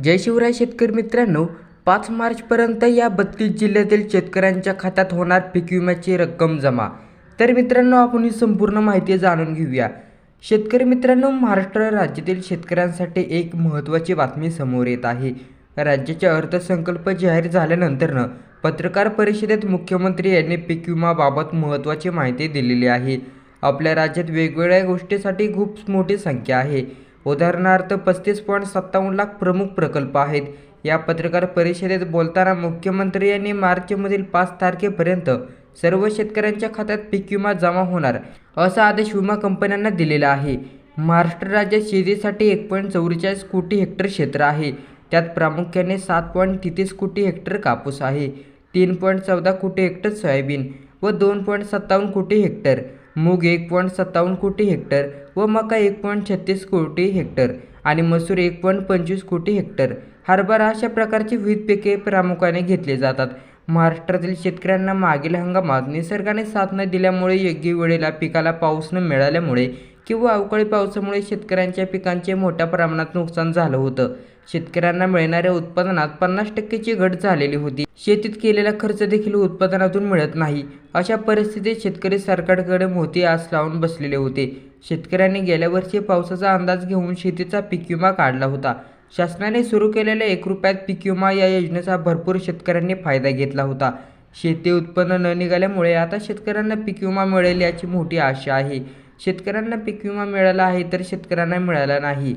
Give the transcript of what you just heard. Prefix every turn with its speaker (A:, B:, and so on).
A: जय शिवराय शेतकरी मित्रांनो पाच मार्चपर्यंत या बत्तीस जिल्ह्यातील शेतकऱ्यांच्या खात्यात होणार पीक विम्याची रक्कम जमा. तर मित्रांनो आपण ही संपूर्ण माहिती जाणून घेऊया. शेतकरी मित्रांनो महाराष्ट्र राज्यातील शेतकऱ्यांसाठी एक महत्त्वाची बातमी समोर येत आहे. राज्याचे अर्थसंकल्प जाहीर झाल्यानंतरनं पत्रकार परिषदेत मुख्यमंत्री यांनी पीक विमाबाबत महत्त्वाची माहिती दिलेली आहे. आपल्या राज्यात वेगवेगळ्या गोष्टीसाठी खूप मोठी संख्या आहे. उदाहरणार्थ पस्तीस पॉईंट सत्तावन्न लाख प्रमुख प्रकल्प आहेत. या पत्रकार परिषदेत बोलताना मुख्यमंत्री यांनी मार्चमधील पाच तारखेपर्यंत सर्व शेतकऱ्यांच्या खात्यात पीक विमा जमा होणार असा आदेश विमा कंपन्यांना दिलेला आहे. महाराष्ट्र राज्यात शेतीसाठी एक पॉईंट चौवेचाळीस कोटी हेक्टर क्षेत्र आहे. त्यात प्रामुख्याने सात पॉईंट तेहतीस कोटी हेक्टर कापूस आहे तीन पॉईंट चौदा कोटी हेक्टर सोयाबीन व दोन पॉईंट सत्तावन्न कोटी हेक्टर मूग एक पॉईंट सत्तावन्न कोटी हेक्टर व मका एक पॉईंट छत्तीस कोटी हेक्टर आणि मसूर एक पॉईंट पंचवीस कोटी हेक्टर. हरभरा अशा प्रकारची विविध पिके प्रामुख्याने घेतली जातात. महाराष्ट्रातील शेतकऱ्यांना मागील हंगामात निसर्गाने साथ न दिल्यामुळे योग्य वेळेला पिकाला पाऊस न मिळाल्यामुळे किंवा अवकाळी पावसामुळे शेतकऱ्यांच्या पिकांचे मोठ्या प्रमाणात नुकसान झालं होतं. शेतकऱ्यांना मिळणाऱ्या उत्पादनात पन्नास टक्केची घट झालेली होती. शेतीत केलेला खर्च देखील उत्पादनातून मिळत नाही. अशा परिस्थितीत शेतकरी सरकारकडे मोठी आस लावून बसलेले होते. शेतकऱ्यांनी गेल्या वर्षी पावसाचा अंदाज घेऊन शेतीचा पीक विमा काढला होता. शासनाने सुरू केलेल्या एक रुपयात पीक विमा या योजनेचा भरपूर शेतकऱ्यांनी फायदा घेतला होता. शेती उत्पन्न न निघाल्यामुळे आता शेतकऱ्यांना पीक विमा मिळेल याची मोठी आशा आहे. शेतकऱ्यांना पीक विमा मिळाला आहे तर शेतकऱ्यांना मिळाला नाही.